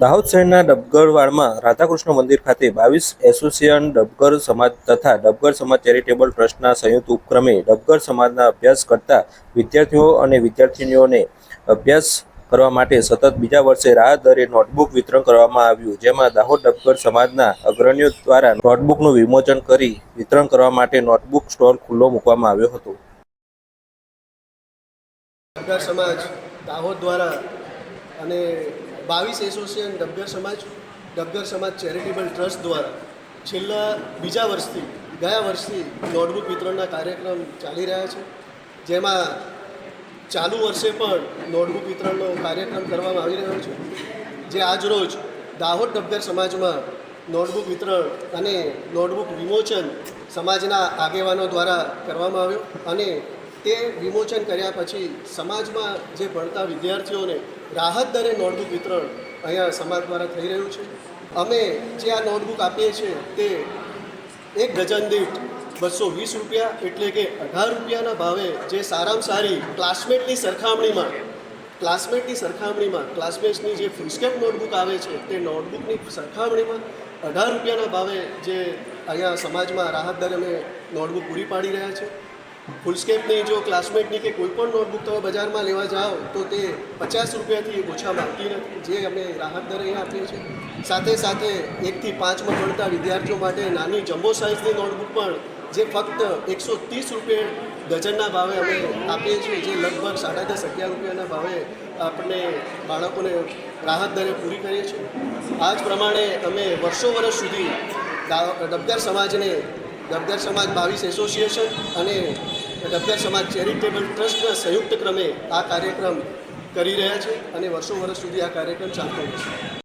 દાહોદ શહેરના ડબગરવાડમાં રાધાકૃષ્ણ મંદિર ખાતે બાવીસ એસોસિએશન ડબગર સમાજ તથા ડબગર સમાજ ચેરિટેબલ ટ્રસ્ટના સંયુક્ત ઉપક્રમે ડબગર સમાજના અભ્યાસ કરતા વિદ્યાર્થીઓ અને વિદ્યાર્થિનીઓને અભ્યાસ કરવા માટે સતત બીજા વર્ષે રાહત દરે નોટબુક વિતરણ કરવામાં આવ્યું, જેમાં દાહોદ ડબગર સમાજના અગ્રણીઓ દ્વારા નોટબુકનું વિમોચન કરી વિતરણ કરવા માટે નોટબુક સ્ટોલ ખુલ્લો મૂકવામાં આવ્યો હતો. દાહોદ દ્વારા અને બાવીસ એસોસિએશન ડબગર સમાજ ડબગર સમાજ ચેરિટેબલ ટ્રસ્ટ દ્વારા છેલ્લા બીજા વર્ષથી, ગયા વર્ષથી નોટબુક વિતરણના કાર્યક્રમ ચાલી રહ્યા છે. જેમાં ચાલુ વર્ષે પણ નોટબુક વિતરણનો કાર્યક્રમ કરવામાં આવી રહ્યો છે. જે આજરોજ દાહોદ ડબગર સમાજમાં નોટબુક વિતરણ અને નોટબુક વિમોચન સમાજના આગેવાનો દ્વારા કરવામાં આવ્યો અને તે વિમોચન કર્યા પછી સમાજમાં જે ભણતા વિદ્યાર્થીઓને રાહત દરે નોટબુક વિતરણ અહીંયા સમાજ દ્વારા થઈ રહ્યું છે. અમે જે આ નોટબુક આપીએ છીએ તે એક ડઝન દીઠ બસો વીસ રૂપિયા એટલે કે અઢાર રૂપિયાના ભાવે જે સારામાં સારી ક્લાસમેટની સરખામણીમાં ક્લાસમેટની સરખામણીમાં ક્લાસમેટ્સની જે ફ્રીસ્કેપ નોટબુક આવે છે તે નોટબુકની સરખામણીમાં અઢાર રૂપિયાના ભાવે જે અહીંયા સમાજમાં રાહત દરે અમે નોટબુક પૂરી પાડી રહ્યા છે ફૂલસ્કેપની જો ક્લાસમેટની કે કોઈ પણ નોટબુક તમે બજારમાં લેવા જાઓ, તો તે પચાસ રૂપિયાથી ઓછા માંગતી નથી. જે અમે રાહત દરે આપીએ છીએ. સાથે સાથે એકથી પાંચમાં ભણતા વિદ્યાર્થીઓ માટે નાની જમ્બો સાઇઝની નોટબુક પણ, જે ફક્ત એકસો ત્રીસ રૂપિયા ડઝનના ભાવે અમે આપીએ છીએ, જે લગભગ સાડા દસ અગિયાર રૂપિયાના ભાવે આપણે બાળકોને રાહત દરે પૂરી કરીએ છીએ. આ જ પ્રમાણે અમે વર્ષો વર્ષ સુધી દા- સમાજને ડબગર સમાજ બાવીસ એસોસિએશન અને ડબગર સમાજ ચેરિટેબલ ટ્રસ્ટના સંયુક્ત ક્રમે આ કાર્યક્રમ કરી રહ્યા છે અને વર્ષો વર્ષ સુધી આ કાર્યક્રમ ચાલતો રહેશે.